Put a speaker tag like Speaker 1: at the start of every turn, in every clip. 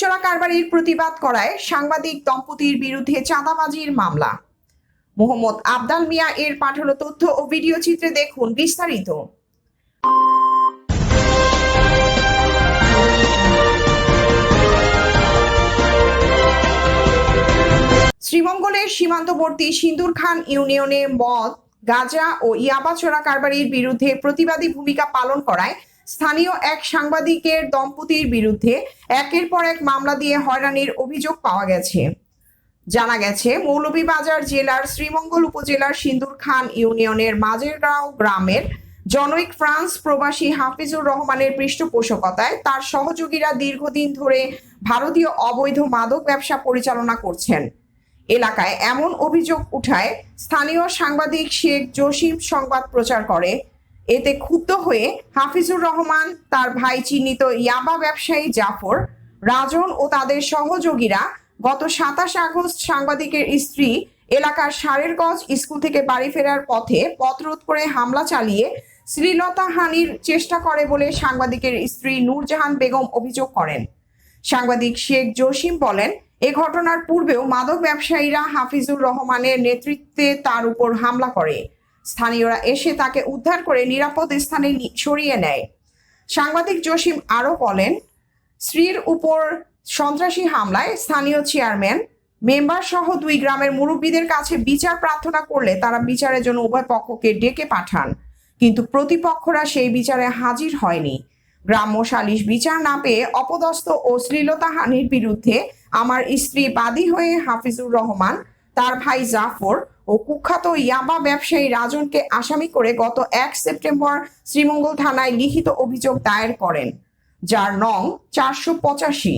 Speaker 1: চোরা কারবারির প্রতিবাদ করায় সাংবাদিক দম্পতির বিরুদ্ধে চাঁদাবাজির মামলা। মোহাম্মদ আবদাল মিয়া এর পাঠানো তথ্য ও ভিডিও চিত্রে দেখুন বিস্তারিত। শ্রীমঙ্গলের সীমান্তবর্তী সিন্দুর খান ইউনিয়নে মদ, গাঁজা ও ইয়াবা চোরা কারবারির বিরুদ্ধে প্রতিবাদী ভূমিকা পালন করায় স্থানীয় এক সাংবাদিকের দম্পতির বিরুদ্ধে একের পর এক মামলা দিয়ে হয়রানির অভিযোগ পাওয়া গেছে। জানা গেছে, মৌলভীবাজার জেলার শ্রীমঙ্গল উপজেলার সিন্দুর খান ইউনিয়নের মাজেরগাঁও গ্রামের জনৈক ফ্রান্স প্রবাসী হাফিজুর রহমানের পৃষ্ঠপোষকতায় তার সহযোগীরা দীর্ঘদিন ধরে ভারতীয় অবৈধ মাদক ব্যবসা পরিচালনা করছেন। এলাকায় এমন অভিযোগ উঠায় স্থানীয় সাংবাদিক শেখ জসিম সংবাদ প্রচার করে এতে ক্ষুব্ধ হয়ে হাফিজুর রহমান, তার ভাই চিহ্নিত ইয়াবা ব্যবসায়ী জাফর, রাজন ও তাদের সহযোগীরা গত সাতাশ আগস্ট সাংবাদিকের স্ত্রী এলাকার সারেরগঞ্জ স্কুল থেকে বাড়ি ফেরার পথে পথরোধ করে হামলা চালিয়ে শ্রীলতা হানির চেষ্টা করে বলে সাংবাদিকের স্ত্রী নূরজাহান বেগম অভিযোগ করেন। সাংবাদিক শেখ জসিম বলেন, এ ঘটনার পূর্বেও মাদক ব্যবসায়ীরা হাফিজুর রহমানের নেতৃত্বে তার উপর হামলা করে। স্থানীয়রা এসে তাকে উদ্ধার করে নিরাপদ স্থানে সরিয়ে নেয়। সাংবাদিক জসিম আরও বলেন, স্ত্রীর উপর সন্ত্রাসী হামলায় স্থানীয় চেয়ারম্যান মেম্বার সহ দুই গ্রামের মুরব্বীদের কাছে বিচার প্রার্থনা করলে তারা বিচারের জন্য উভয় পক্ষকে ডেকে পাঠান। কিন্তু প্রতিপক্ষরা সেই বিচারে হাজির হয়নি। গ্রাম্য সালিশ বিচার না পেয়ে অপদস্থ ও শ্লীলতাহানির বিরুদ্ধে আমার স্ত্রী বাদী হয়ে হাফিজুর রহমান, তার ভাই জাফর ও কুখ্যাত ইয়াবা ব্যবসায়ী রাজনকে আসামি করে গত এক সেপ্টেম্বর শ্রীমঙ্গল থানায় লিখিত অভিযোগ দায়ের করেন, যার নং চারশো পঁচাশি।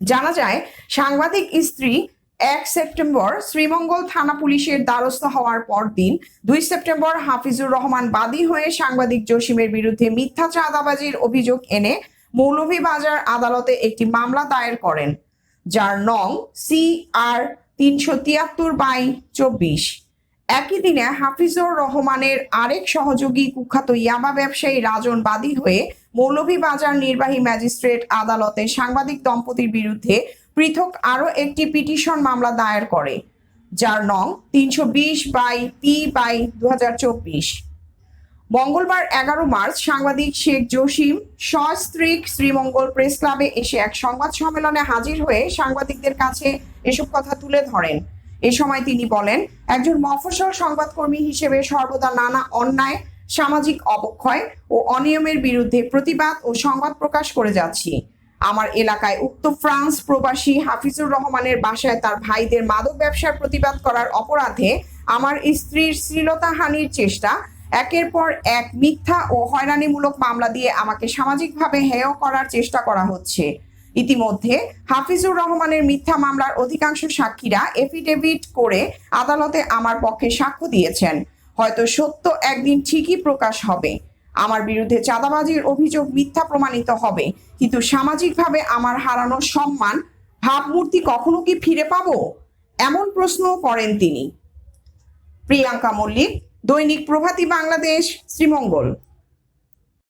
Speaker 1: জানা যায়, সাংবাদিক স্ত্রী এক সেপ্টেম্বর শ্রীমঙ্গল থানা পুলিশের দ্বারস্থ হওয়ার পর দিন দুই সেপ্টেম্বর হাফিজুর রহমান বাদী হয়ে সাংবাদিক জসিমের বিরুদ্ধে মিথ্যা চাঁদাবাজির অভিযোগ এনে মৌলভীবাজার আদালতে একটি মামলা দায়ের করেন, যার নং সি আর তিনশো তিয়াত্তর বাই চব্বিশ। একই দিনে হাফিজুর রহমানের আরেক সহযোগী কুখ্যাত ইয়াবা ব্যবসায়ী রাজন বাদী হয়ে মৌলভীবাজার নির্বাহী ম্যাজিস্ট্রেট আদালতে সাংবাদিক দম্পতির বিরুদ্ধে পৃথক আরও একটি পিটিশন মামলা দায়ের করে, যার নং তিনশো বিশ বাই পি বাই দু হাজার চব্বিশ। মঙ্গলবার এগারো মার্চ সাংবাদিক শেখ জসিম সস্ত্রীক শ্রীমঙ্গল প্রেস ক্লাবে এসে এক সংবাদ সম্মেলনে হাজির হয়ে সাংবাদিকদের কাছে এসব কথা তুলে ধরেন। এ সময় তিনি বলেন, একজন মফস্বল সংবাদকর্মী হিসেবে সর্বদা নানা অন্যায়, সামাজিক অবক্ষয় ও অনিয়মের বিরুদ্ধে প্রতিবাদ ও সংবাদ প্রকাশ করে যাচ্ছি। আমার এলাকায় উক্ত ফ্রান্স প্রবাসী হাফিজুর রহমানের বাসায় তার ভাইদের মাদক ব্যবসার প্রতিবাদ করার অপরাধে আমার স্ত্রীর শ্লীলতাহানির চেষ্টা একের পর এক মিথ্যা ও হয়রানিমূলক মামলা দিয়ে আমাকে সামাজিকভাবে হেয় করার চেষ্টা করা হচ্ছে। ইতিমধ্যে হাফিজুর রহমানের মিথ্যা মামলার অধিকাংশ সাক্ষীরা এফিডেভিট করে আদালতে আমার পক্ষে সাক্ষ্য দিয়েছেন। হয়তো সত্য একদিন ঠিকই প্রকাশ হবে। আমার বিরুদ্ধে চাঁদাবাজির অভিযোগ মিথ্যা প্রমাণিত হবে। কিন্তু সামাজিকভাবে আমার হারানো সম্মান, ভাবমূর্তি কখনো কি ফিরে পাবো? এমন প্রশ্ন করেন তিনি। প্রিয়াঙ্কা মল্লিক দৈনিক প্রভাতী বাংলাদেশ শ্রীমঙ্গল।